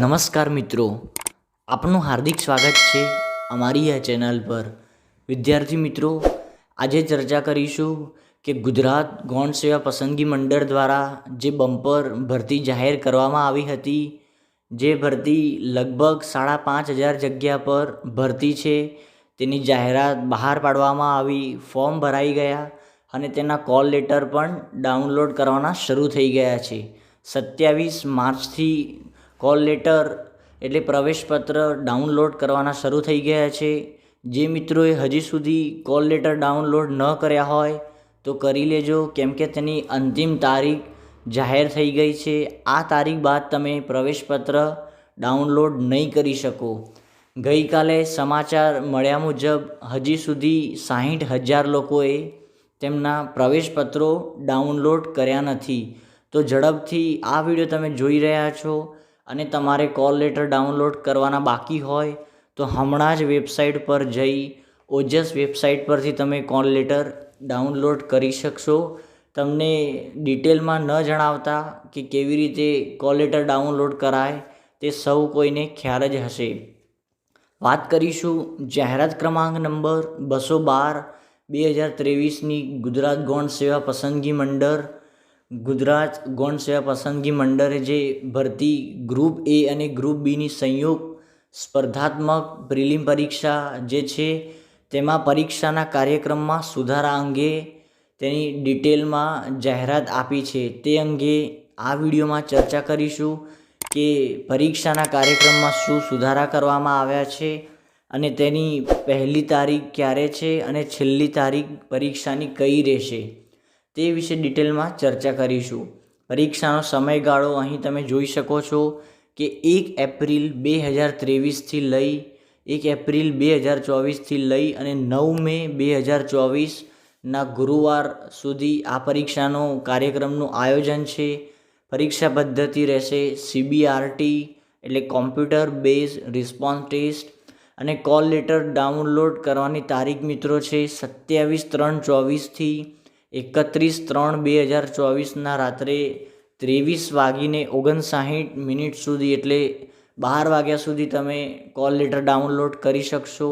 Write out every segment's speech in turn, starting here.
નમસ્કાર મિત્રો. આપનું હાર્દિક સ્વાગત છે અમારી આ ચેનલ પર. વિદ્યાર્થી મિત્રો, આજે ચર્ચા કરીશું કે ગુજરાત ગૌણ સેવા પસંદગી મંડળ દ્વારા જે બમ્પર ભરતી જાહેર કરવામાં આવી હતી, જે ભરતી લગભગ સાડા પાંચ હજાર જગ્યા પર ભરતી છે, તેની જાહેરાત બહાર પાડવામાં આવી, ફોર્મ ભરાઈ ગયા અને તેના કોલ લેટર પણ ડાઉનલોડ કરવાના શરૂ થઈ ગયા છે. સત્યાવીસ માર્ચથી કોલ લેટર એટલે પ્રવેશપત્ર ડાઉનલોડ કરવાના શરૂ થઈ ગયા છે. જે મિત્રોએ હજી સુધી કોલ લેટર ડાઉનલોડ ન કર્યા હોય તો કરી લેજો, કેમ કે તેની અંતિમ તારીખ જાહેર થઈ ગઈ છે. આ તારીખ બાદ તમે પ્રવેશપત્ર ડાઉનલોડ નહીં કરી શકો. ગઈકાલે સમાચાર મળ્યા મુજબ હજી સુધી સાહીઠ હજાર લોકોએ તેમના પ્રવેશપત્રો ડાઉનલોડ કર્યા નથી. તો ઝડપથી આ વીડિયો તમે જોઈ રહ્યા છો. અને તમારે કોલ લેટર ડાઉનલોડ કરવાના બાકી હોય, તો હમણાં જ વેબસાઇટ પર જઈ, ઓજસ વેબસાઇટ પરથી તમે કોલ લેટર ડાઉનલોડ કરી શકશો. તમને ડિટેલમાં ન જણાવતા કે કેવી રીતે કોલ લેટર ડાઉનલોડ કરાય, તે સૌ કોઈને ખ્યાલ જ હશે. વાત કરીશું જાહેરાત ક્રમાંક નંબર બસો બાર, બે હજાર ત્રેવીસની ગુજરાત ગૌણ સેવા પસંદગી મંડળ ગુજરાત ગૌણ સેવા પસંદગી મંડળે જે ભરતી ગ્રુપ એ અને ગ્રુપ બીની સંયુક્ત સ્પર્ધાત્મક પ્રિલિમ પરીક્ષા જે છે, તેમાં પરીક્ષાના કાર્યક્રમમાં સુધારા અંગે તેની ડિટેલમાં જાહેરાત આપી છે. તે અંગે આ વિડીયોમાં ચર્ચા કરીશું કે પરીક્ષાના કાર્યક્રમમાં શું સુધારા કરવામાં આવ્યા છે અને તેની પહેલી તારીખ ક્યારે છે અને છેલ્લી તારીખ પરીક્ષાની કઈ રહેશે. તે વિશે ડિટેલમાં ચર્ચા કરીશું. પરીક્ષાનો સમયગાળો અહીં તમે જોઈ શકો છો કે એક એપ્રિલ બે હજાર ત્રેવીસથી લઈ, એક એપ્રિલ બે હજાર ચોવીસથી લઈ અને નવ મે બે હજાર ચોવીસના ગુરુવાર સુધી આ પરીક્ષાનો કાર્યક્રમનું આયોજન છે. પરીક્ષા પદ્ધતિ રહેશે સીબીઆરટી, એટલે કોમ્પ્યુટર બેઝ રિસ્પોન્સ ટેસ્ટ, અને કોલ લેટર ડાઉનલોડ કરવાની તારીખ મિત્રો છે સત્યાવીસ ત્રણ ચોવીસથી એકત્રીસ ત્રણ બે હજાર ચોવીસના રાત્રે ત્રેવીસ વાગીને ઓગણસાઠ મિનિટ સુધી એટલે બાર વાગ્યા સુધી તમે કોલ લેટર ડાઉનલોડ કરી શકશો.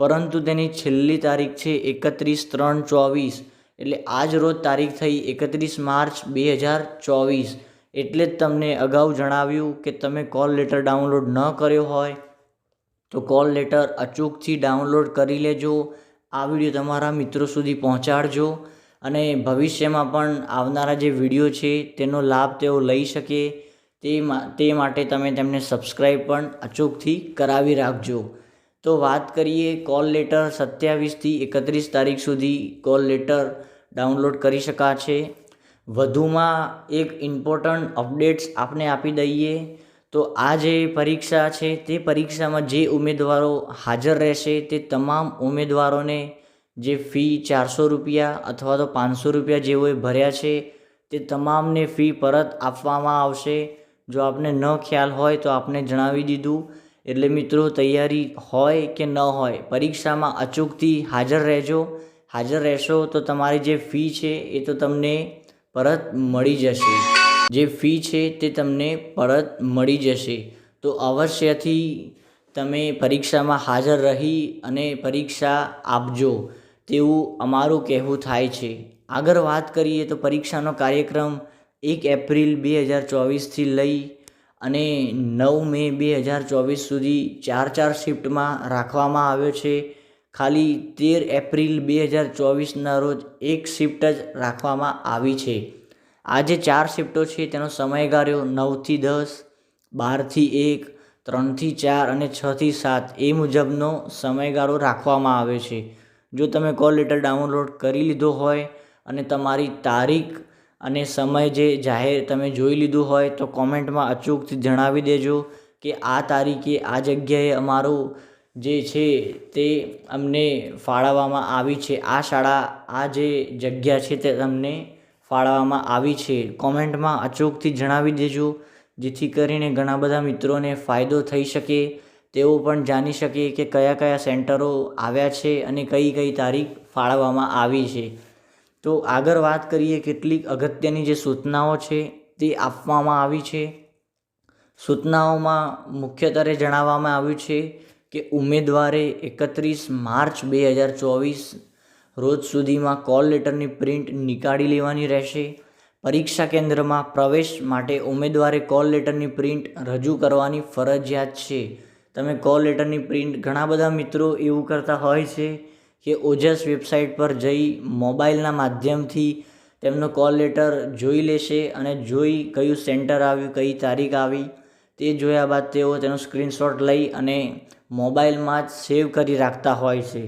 પરંતુ તેની છેલ્લી તારીખ છે એકત્રીસ ત્રણ ચોવીસ. એટલે આજ રોજ તારીખ થઈ એકત્રીસ માર્ચ બે હજાર ચોવીસ. એટલે જ તમને અગાઉ જણાવ્યું કે તમે કોલ લેટર ડાઉનલોડ ન કર્યો હોય, તો કોલ લેટર અચૂકથી ડાઉનલોડ કરી લેજો. આ વીડિયો તમારા મિત્રો સુધી પહોંચાડજો. અને ભવિષ્યમાં પણ આવનારા જે વીડિયો છે તેનો લાભ તેઓ લઈ શકે તે તે માટે તમે તેમને સબસ્ક્રાઈબ પણ અચૂકથી કરાવી રાખજો. તો વાત કરીએ કોલ લેટર સત્યાવીસથી એકત્રીસ તારીખ સુધી કોલ લેટર ડાઉનલોડ કરી શકાશે. વધુમાં એક ઇમ્પોર્ટન્ટ અપડેટ્સ આપને આપી દઈએ. તો આ જે પરીક્ષા છે તે પરીક્ષામાં જે ઉમેદવારો હાજર રહેશે તે તમામ ઉમેદવારોને જે ફી ચારસો રૂપિયા અથવા તો પાંચસો રૂપિયા જેઓએ ભર્યા છે, તે તમામને ફી પરત આપવામાં આવશે. જો આપને ન ખ્યાલ હોય તો આપને જણાવી દીધું. એટલે મિત્રો, તૈયારી હોય કે ન હોય, પરીક્ષામાં અચૂકથી હાજર રહેજો. હાજર રહેશો તો તમારી જે ફી છે, એ તો તમને પરત મળી જશે. જે ફી છે, તે તમને પરત મળી જશે. તો અવશ્યથી તમે પરીક્ષામાં હાજર રહી અને પરીક્ષા આપજો. તેવું અમારું કહેવું થાય છે. આગળ વાત કરીએ તો પરીક્ષાનો કાર્યક્રમ એક એપ્રિલ બે હજાર ચોવીસથી લઈ અને નવ મે બે હજાર ચોવીસ સુધી ચાર ચાર શિફ્ટમાં રાખવામાં આવ્યો છે. ખાલી તેર એપ્રિલ બે હજાર ચોવીસના રોજ એક શિફ્ટ જ રાખવામાં આવી છે. આ જે ચાર શિફ્ટો છે, તેનો સમયગાળો નવથી દસ, બારથી એક, ત્રણથી ચાર અને છથી સાત એ મુજબનો સમયગાળો રાખવામાં આવ્યો છે. જો તમે કોલ લેટર ડાઉનલોડ કરી લીધો હોય અને તમારી તારીખ અને સમય જે જાહેર તમે જોઈ લીધું હોય તો કોમેન્ટમાં અચૂકથી જણાવી દેજો કે આ તારીખે, આ જગ્યાએ અમારું જે છે તે અમને ફાળવવામાં આવી છે. આ શાળા, આ જે જગ્યા છે તે તમને ફાળવવામાં આવી છે. કોમેન્ટમાં અચૂકથી જણાવી દેજો, જેથી કરીને ઘણા બધા મિત્રોને ફાયદો થઈ શકે. તેઓ પણ જાણી શકે કે કયા કયા સેન્ટરો આવ્યા છે અને કઈ કઈ તારીખ ફાળવવામાં આવી છે. તો આગળ વાત કરીએ કેટલીક અગત્યની જે સૂચનાઓ છે તે આપવામાં આવી છે. સૂચનાઓમાં મુખ્યત્વે જણાવવામાં આવ્યું છે કે ઉમેદવારે એકત્રીસ માર્ચ બે હજાર ચોવીસ રોજ સુધીમાં કોલ લેટરની પ્રિન્ટ નીકાળી લેવાની રહેશે. પરીક્ષા કેન્દ્રમાં પ્રવેશ માટે ઉમેદવારે કોલ લેટરની પ્રિન્ટ રજૂ કરવાની ફરજિયાત છે. તમે કોલ લેટરની પ્રિન્ટ ઘણા બધા મિત્રો એવું કરતા હોય છે કે ઓજસ વેબસાઇટ પર જઈ મોબાઈલના માધ્યમથી તેમનો કોલ લેટર જોઈ લેશે અને જોઈ કયું સેન્ટર આવ્યું, કઈ તારીખ આવી, તે જોયા બાદ તેઓ તેનો સ્ક્રીનશોટ લઈ અને મોબાઈલમાં જ સેવ કરી રાખતા હોય છે.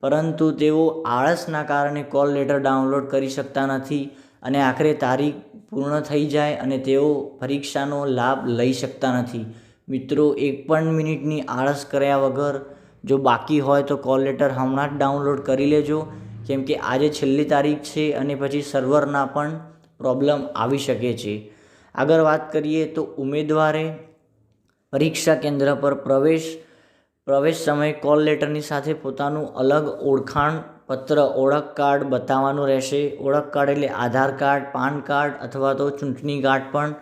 પરંતુ તેઓ આળસના કારણે કોલ લેટર ડાઉનલોડ કરી શકતા નથી અને આખરે તારીખ પૂર્ણ થઈ જાય અને તેઓ પરીક્ષાનો લાભ લઈ શકતા નથી. મિત્રો, એક પણ મિનિટની આળસ કર્યા વગર જો બાકી હોય તો કોલ લેટર હમણાં જ ડાઉનલોડ કરી લેજો. કેમ કે આજે છેલ્લી તારીખ છે અને પછી સર્વરના પણ પ્રોબ્લેમ આવી શકે છે. આગળ વાત કરીએ તો ઉમેદવારે પરીક્ષા કેન્દ્ર પર પ્રવેશ. પ્રવેશ સમયે કોલ લેટરની સાથે પોતાનું અલગ ઓળખાણ, પત્ર, ઓળખ કાર્ડ બતાવવાનું રહેશે. ઓળખ કાર્ડ એટલે આધાર કાર્ડ, પાન કાર્ડ અથવા તો ચૂંટણી કાર્ડ પણ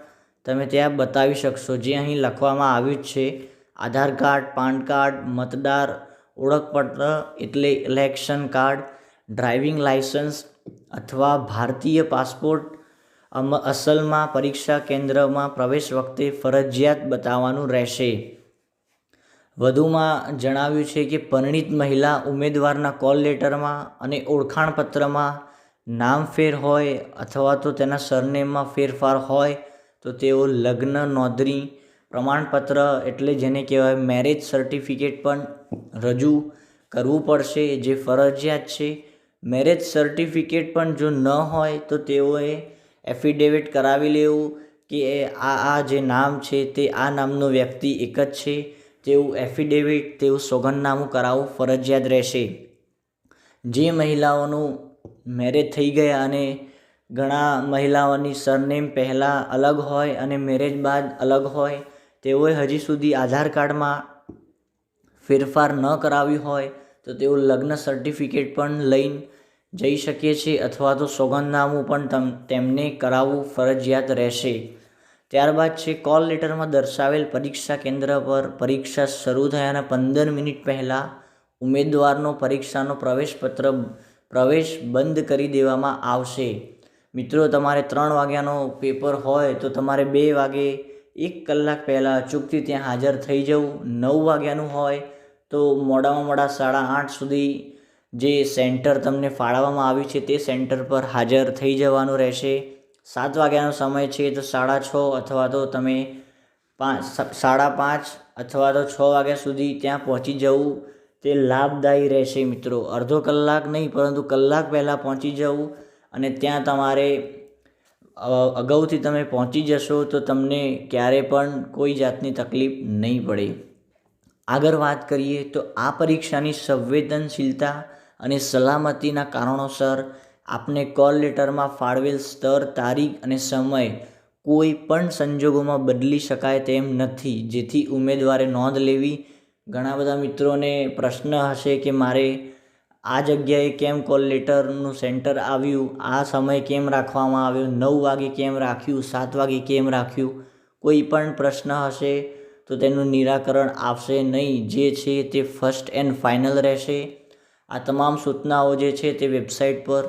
તમે ત્યાં બતાવી શકશો. જે અહીં લખવામાં આવ્યું છે, આધાર કાર્ડ, પાન કાર્ડ, મતદાર, ઓળખપત્ર, એટલે ઇલેક્શન કાર્ડ ડ્રાઇવિંગ લાઇસન્સ અથવા ભારતીય પાસપોર્ટ અસલમાં પરીક્ષા કેન્દ્રમાં પ્રવેશ વખતે ફરજિયાત બતાવવાનું રહેશે. વધુમાં જણાવ્યું છે કે પરિણીત મહિલા ઉમેદવારના કોલ લેટરમાં અને ઓળખાણપત્રમાં નામ ફેર હોય અથવા તો તેના સરનેમમાં ફેરફાર હોય તો તેઓ લગ્ન, નોંધણી, પ્રમાણપત્ર એટલે જેને કહેવાય મેરેજ સર્ટિફિકેટ પણ રજૂ કરવું પડશે. જે ફરજિયાત છે. મેરેજ સર્ટિફિકેટ પણ જો ન હોય તો તેઓએ એફિડેવિટ કરાવી લેવું કે આ આ જે નામ છે તે આ નામનો વ્યક્તિ એક જ છે. તેવું એફિડેવિટ તેવું સોગંદનામું કરાવવું ફરજિયાત રહેશે. જે મહિલાઓનું મેરેજ થઈ ગયા અને ઘણા મહિલાઓની સરનેમ પહેલાં અલગ હોય અને મેરેજ બાદ અલગ હોય. તેઓએ હજી સુધી આધાર કાર્ડમાં ફેરફાર ન કરાવ્યું હોય તો તેઓ લગ્ન સર્ટિફિકેટ પણ લઈને જઈ શકે છે અથવા તો સોગંદનામું પણ તમ, તેમને કરાવવું ફરજિયાત રહેશે. ત્યારબાદ છે, કોલ લેટરમાં દર્શાવેલ પરીક્ષા કેન્દ્ર પર પરીક્ષા શરૂ થયાના પંદર મિનિટ પહેલાં ઉમેદવારનો પરીક્ષાનો પ્રવેશપત્ર પ્રવેશ બંધ કરી દેવામાં આવશે. મિત્રો, તમારે ત્રણ વાગ્યાનો પેપર હોય તો તમારે બે વાગે એક કલાક પહેલાં અચૂકથી ત્યાં હાજર થઈ જવું. નવ વાગ્યાનું હોય તો મોડામાં મોડા સાડા આઠ સુધી જે સેન્ટર તમને ફાળવવામાં આવ્યું છે તે સેન્ટર પર હાજર થઈ જવાનું રહેશે. સાત વાગ્યાનો સમય છે તો સાડા છ અથવા તો તમે પાંચ સાડા પાંચ અથવા તો છ વાગ્યા સુધી ત્યાં પહોંચી જવું તે લાભદાયી રહેશે મિત્રો. અડધો કલાક નહીં, પરંતુ કલાક પહેલાં પહોંચી જવું અને ત્યાં તમારે અગાઉથી તમે પહોંચી જશો તો તમને ક્યારે પણ કોઈ જાતની તકલીફ નહીં પડે. આગળ વાત કરીએ તો આ પરીક્ષાની સંવેદનશીલતા અને સલામતીના કારણોસર આપને કોલ લેટરમાં ફાળવેલ સ્તર, તારીખ અને સમય કોઈ પણ સંજોગોમાં બદલી શકાય તેમ નથી. જેથી ઉમેદવારે નોંધ લેવી. ઘણા બધા મિત્રોને પ્રશ્ન હશે કે મારે આ જગ્યાએ કેમ કોલ લેટરનું સેન્ટર આવ્યું? આ સમય કેમ રાખવામાં આવ્યો? નવ વાગે કેમ રાખ્યું? સાત વાગે કેમ રાખ્યું? કોઈ પણ પ્રશ્ન હશે તો તેનું નિરાકરણ આવશે નહીં. જે છે તે ફર્સ્ટ એન્ડ ફાઇનલ રહેશે. આ તમામ સૂચનાઓ જે છે તે વેબસાઇટ પર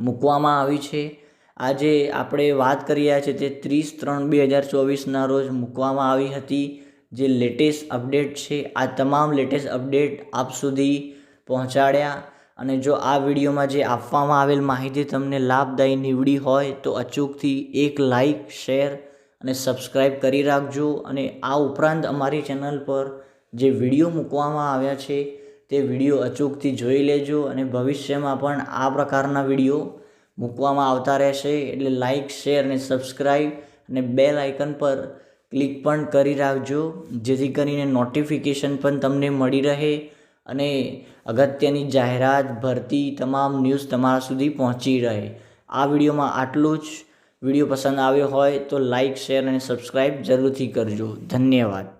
મૂકવામાં આવી છે. આજે આપણે વાત કરી રહ્યા છીએ તે ત્રીસ ત્રણ બે હજાર ચોવીસના રોજ મૂકવામાં આવી હતી જે લેટેસ્ટ અપડેટ છે. આ તમામ લેટેસ્ટ અપડેટ આપ સુધી પહોંચાડ્યા અને જો આ વિડીયોમાં જે આપવામાં આવેલ માહિતી તમને લાભદાયી નીવડી હોય તો અચૂકથી એક લાઈક, શેર અને સબસ્ક્રાઈબ કરી રાખજો અને આ ઉપરાંત અમારી ચેનલ પર જે વીડિયો મૂકવામાં આવ્યા છે તે વીડિયો અચૂકથી જોઈ લેજો અને ભવિષ્યમાં પણ આ પ્રકારના વીડિયો મૂકવામાં આવતા રહેશે. એટલે લાઇક શેર અને સબસ્ક્રાઈબ અને બેલ આઇકન પર ક્લિક પણ કરી રાખજો જેથી કરીને નોટિફિકેશન પણ તમને મળી રહે અને અગત્યની જાહેરાત ભરતી તમામ ન્યૂઝ તમારા સુધી પહોંચી રહે. આ વિડીયોમાં આટલું જ. વીડિયો પસંદ આવ્યો હોય તો લાઇક શેર અને સબસ્ક્રાઈબ જરૂરથી કરજો. ધન્યવાદ.